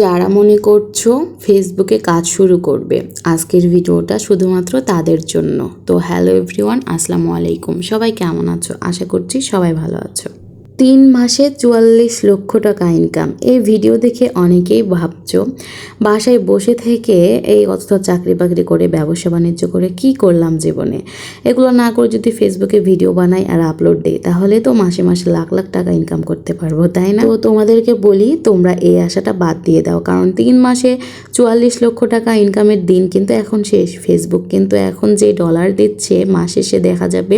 যারা মনে করছ ফেসবুকে কাজ শুরু করবে, আজকের ভিডিওটা শুধুমাত্র তাদের জন্য। তো হ্যালো এভরিওয়ান আসসালামু আলাইকুম। সবাই কেমন আছো? আশা করছি সবাই ভালো আছো। তিন মাসে চুয়াল্লিশ লক্ষ টাকা ইনকাম এই ভিডিও দেখে অনেকেই ভাবছ, বাসায় বসে থেকে এই অত চাকরি বাকরি করে, ব্যবসা বাণিজ্য করে কি করলাম জীবনে? এগুলো না করে যদি ফেসবুকে ভিডিও বানাই আর আপলোড দিই, তাহলে তো মাসে মাসে লাখ লাখ টাকা ইনকাম করতে পারব, তাই না? তো তোমাদেরকে বলি, তোমরা এই আশাটা বাদ দিয়ে দাও, কারণ তিন মাসে চুয়াল্লিশ লক্ষ টাকা ইনকামের দিন কিন্তু এখন শেষ। ফেসবুক কিন্তু এখন যে ডলার দিচ্ছে, মাসে সে দেখা যাবে,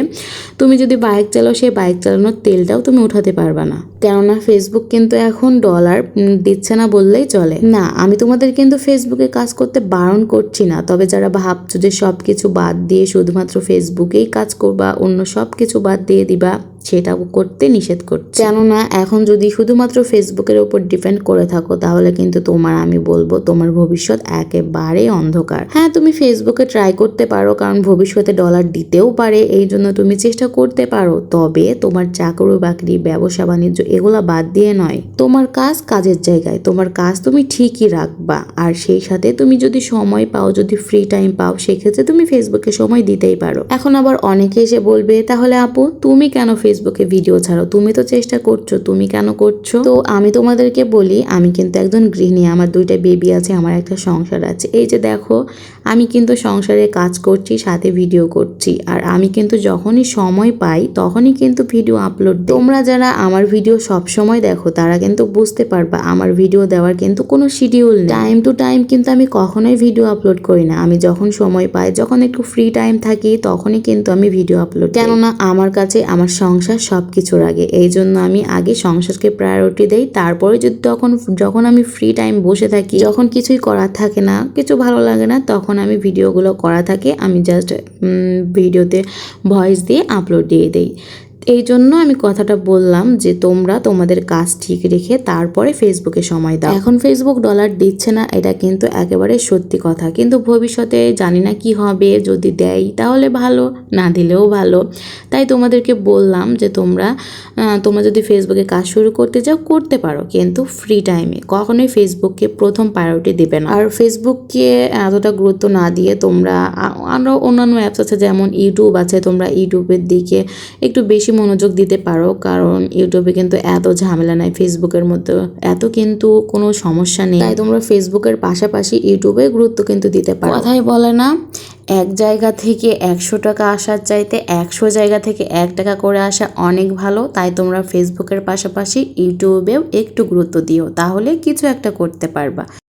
তুমি যদি বাইক চালাও সেই বাইক চালানোর তেলটাও তুমি উঠাতে পারবে না। কেননা ফেসবুক কিন্তু এখন ডলার দিচ্ছে না বললেই চলে। না, আমি তোমাদের কিন্তু ফেসবুকে কাজ করতে বারণ করছি না, তবে যারা ভাবছ যে সব কিছু বাদ দিয়ে শুধুমাত্র ফেসবুকেই কাজ করবা, অন্য সব কিছু বাদ দিয়ে দিবা সেটাও করতে নিষেধ করছে। কেননা এখন যদি শুধুমাত্র ফেসবুকের উপর ডিপেন্ড করে থাকো, তাহলে কিন্তু তোমার, আমি বলব, তোমার ভবিষ্যৎ একেবারে অন্ধকার। হ্যাঁ তুমি ফেসবুকে ট্রাই করতে পারো, কারণ ভবিষ্যতে ডলার দিতেও পারে, এই জন্য তুমি চেষ্টা করতে পারো। তবে তোমার চাকরি বাকরি, ব্যবসা বাণিজ্য, এগুলা বাদ দিয়ে নয়। তোমার কাজ কাজের জায়গায়, তোমার কাজ তুমি ঠিকই রাখবা। আর সেই সাথে তুমি যদি সময় পাও, যদি ফ্রি টাইম পাও, সেক্ষেত্রে তুমি ফেসবুকে সময় দিতেই পারো। এখন আবার অনেকে এসে বলবে, তাহলে আপু, তুমি কেন ফেসবুকে ভিডিও ছাড়ো। তুমি তো চেষ্টা করছ, তুমি কেন করছ? তো আমি তোমাদেরকে বলি, আমি কিন্তু একজন গৃহিণী, আমার দুইটা বেবি আছে, আমার একটা সংসার আছে। এই যে দেখো, আমি কিন্তু সংসারে কাজ করছি, সাথে ভিডিও করছি। আর আমি কিন্তু যখনই সময় পাই, তখনই কিন্তু ভিডিও আপলোড তোমরা যারা আমার ভিডিও সব সময় দেখো, তারা কিন্তু বুঝতে পারবা, আমার ভিডিও দেওয়ার কিন্তু কোনো শিডিউল নেই। টাইম টু টাইম কিন্তু আমি কখনোই ভিডিও আপলোড করি না। আমি যখন সময় পাই, যখন একটু ফ্রি টাইম থাকি, তখনই কিন্তু আমি ভিডিও আপলোড কেননা, আমার কাছে, আমার সংসার সব কিছুর আগে। এই জন্য আমি আগে সংসারকে প্রায়োরিটি দেই, তারপরে যদি তখন, যখন আমি ফ্রি টাইম বসে থাকি, যখন কিছুই করার থাকে না, কিছু ভালো লাগে না, তখন আমি ভিডিওগুলো করা থাকে, আমি জাস্ট ভিডিওতে ভয়েস দিয়ে আপলোড দিয়ে দেই। এই জন্য আমি কথাটা বললাম যে তোমরা তোমাদের কাজ ঠিক রেখে তারপরে ফেসবুকে সময় দাও। এখন ফেসবুক ডলার দিচ্ছে না, এটা কিন্তু একেবারে সত্যি কথা। কিন্তু ভবিষ্যতে জানি না কি হবে, যদি দেয় তাহলে ভালো, না দিলেও ভালো। তাই তোমাদেরকে বললাম যে তোমরা তোমরা যদি ফেসবুকে কাজ শুরু করতে চাও, করতে পারো। কিন্তু ফ্রি টাইমে কখনোই ফেসবুককে প্রথম প্রায়োরিটি দেবে না। আর ফেসবুককে এতটা গুরুত্ব না দিয়ে তোমরা আরও অন্যান্য অ্যাপস আছে, যেমন ইউটিউব আছে। তোমরা ইউটিউবের দিকে একটু বেশি মনোযোগ দিতে পারো, কারণ ইউটিউবে কিন্তু এত ঝামেলা নাই ফেসবুকের মতো এত কিন্তু কোনো সমস্যা নেই। তাই তোমরা ফেসবুকের পাশাপাশি ইউটিউবে গুরুত্ব কিন্তু দিতে পারো। কথাই বলে না, এক জায়গা থেকে একশো টাকা আসার চাইতে একশো জায়গা থেকে এক টাকা করে আসা অনেক ভালো। তাই তোমরা ফেসবুকের পাশাপাশি ইউটিউবেও একটু গুরুত্ব দিও, তাহলে কিছু একটা করতে পারবা।